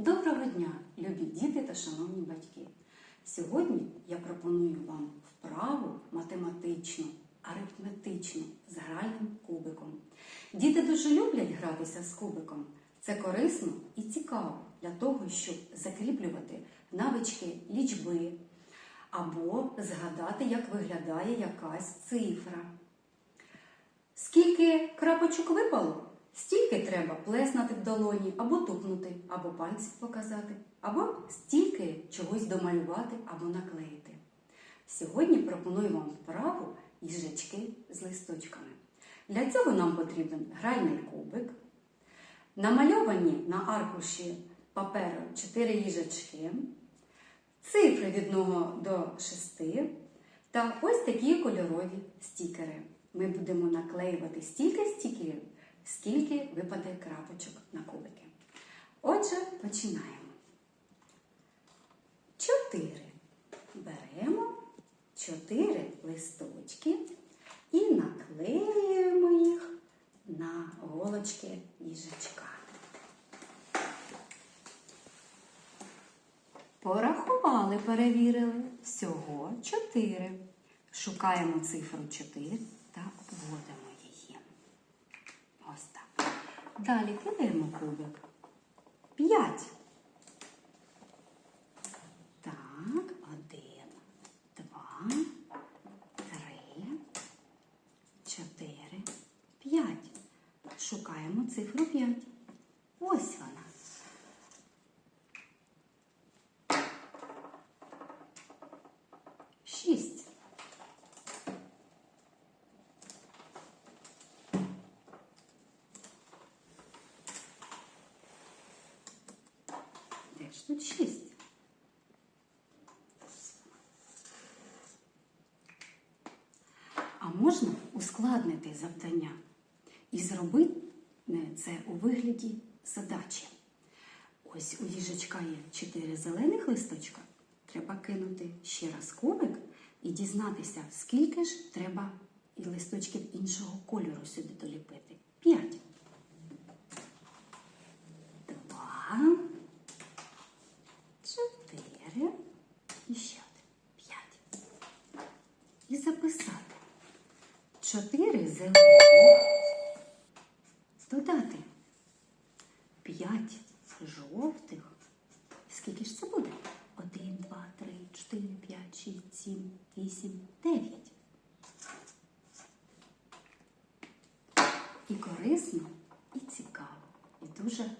Доброго дня, любі діти та шановні батьки! Сьогодні я пропоную вам вправу математичну, арифметичну з гральним кубиком. Діти дуже люблять гратися з кубиком. Це корисно і цікаво для того, щоб закріплювати навички лічби або згадати, як виглядає якась цифра. Скільки крапочок випало, стільки треба плеснути в долоні, або тупнути, або пальці показати, або стільки чогось домалювати або наклеїти. Сьогодні пропоную вам вправу їжачки з листочками. Для цього нам потрібен гральний кубик, намальовані на аркуші паперу 4 їжачки, цифри від 1 до 6 та ось такі кольорові стікери. Ми будемо наклеювати стільки стікерів, скільки випаде крапочок на кубики. Отже, починаємо. Чотири. Беремо чотири листочки і наклеюємо їх на голочки їжачка. Порахували, перевірили. Всього чотири. Шукаємо цифру 4 та обводимо її. Ось так. Далі кидаємо кубик. 5. Так, один, два, три, чотири, п'ять. Шукаємо цифру 5. Ось вона. Шість. Де ж тут шість? А можна ускладнити завдання і зробити це у вигляді задачі. Ось у їжачка є чотири зелених листочка. Треба кинути ще раз кубик і дізнатися, скільки ж треба і листочків іншого кольору сюди доліпити. П'ять. Два. Чотири. І ще один. П'ять. І записати. Чотири зелені. Додати. П'ять жовтих. Скільки ж це буде? Один, два, три, чотири, п'ять, шість, сім, вісім, дев'ять. І корисно, і цікаво, і дуже